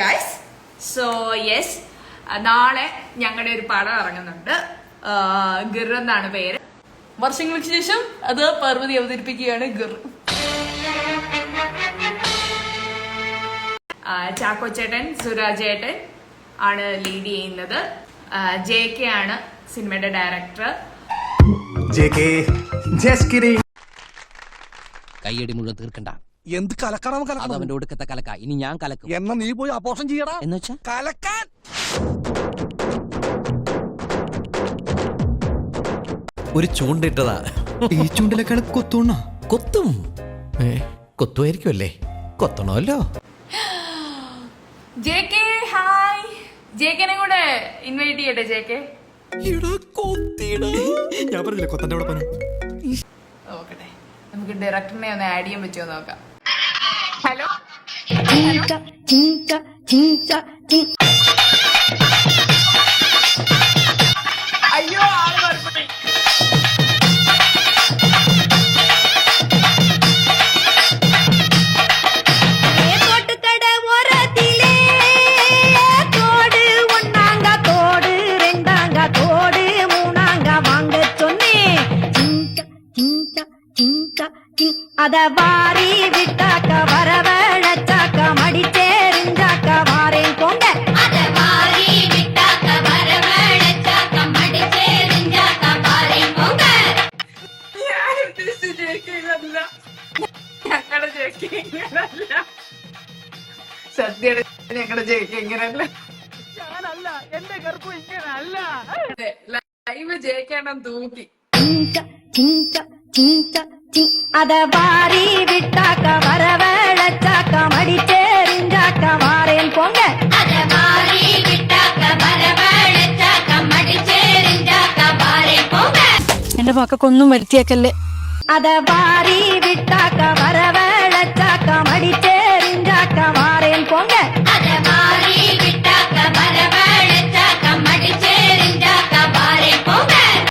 Guys so yes നാളെ ഞങ്ങളുടെ ഒരു പടം ഇറങ്ങുന്നുണ്ട്. ഗിർ എന്നാണ് പേര്. വർഷങ്ങൾക്ക് ശേഷം അത് പർവതി അവതരിപ്പിക്കുകയാണ് ഗിർ. ചാക്കോച്ചേട്ടൻ ചാക്കോ ചേട്ടൻ സുരാജ് ചേട്ടൻ ആണ് ലീഡ് ചെയ്യുന്നത്. ജെ കെ ആണ് സിനിമയുടെ ഡയറക്ടർ. കൈയടി മുഴുവൻ തീർക്കണ്ട. എന്ത് കലക്കണം അത് കലക്കണം? അവന്റെ ഒടുക്കത്തെ കലക്ക. ഇനി ഞാൻ കലക്കും. എന്നാ നീ പോയി അപോഷം ചെയ്യടാ. എന്ന് വെച്ചാ? കലക്കാൻ! ഒരു ചൂണ്ടിട്ടതാ. ഈ ചൂണ്ടിലെ കളി കൊത്തുണ. കൊത്തും? ഏ? കൊത്തുമായിരിക്കും അല്ലേ കൊത്തണമല്ലോ. J K hi. ജെ കെനെ കൂടെ ഇൻവൈറ്റ് ചെയ്യട്ടെ ജെ കെ ഞാൻ പറഞ്ഞില്ലേ കൊത്തന്റെ കൂടെ പറഞ്ഞു നോക്കട്ടെ. നമുക്ക് ഡയറക്ടറിനെ ഒന്ന് ആഡ് ചെയ്യാൻ പറ്റുമോ നോക്കാം. ஹலோ டீங்கா டீங்கா டீங்கா டீ ஐயோ ஆள் வரப்படி அத வாரி விட்டு ഇതല്ല. ഞങ്ങളുടെ JK ഇങ്ങനല്ല. സത്യയുടെ ഞങ്ങളുടെ JK ഇങ്ങനല്ല. ഞാനല്ല എന്റെ ഗർഭം ഇങ്ങനല്ല. ലൈവ് ജയിക്കണം തൂക്കി. ചിങ്ക ചിങ്ക ചിങ്ക ചിങ് അത വാരി വിട്ടാക്ക വരവഴച്ചാക്ക മടിച്ചേറിഞ്ചാക്ക വാറേൻ പൊങ്ക അത വാരി വിട്ടാക്ക വരവഴച്ചാക്ക മടിച്ചേറിഞ്ചാക്ക വാറേൻ പൊങ്ക എന്റെ മക്കൾക്കൊന്നും വരുത്തിയേക്കല്ലേ? அத வாரி விட்டாக்க வரவழைச்சாக்க மடிச்சேரிஞ்சாக்க வாரேன் போங்க.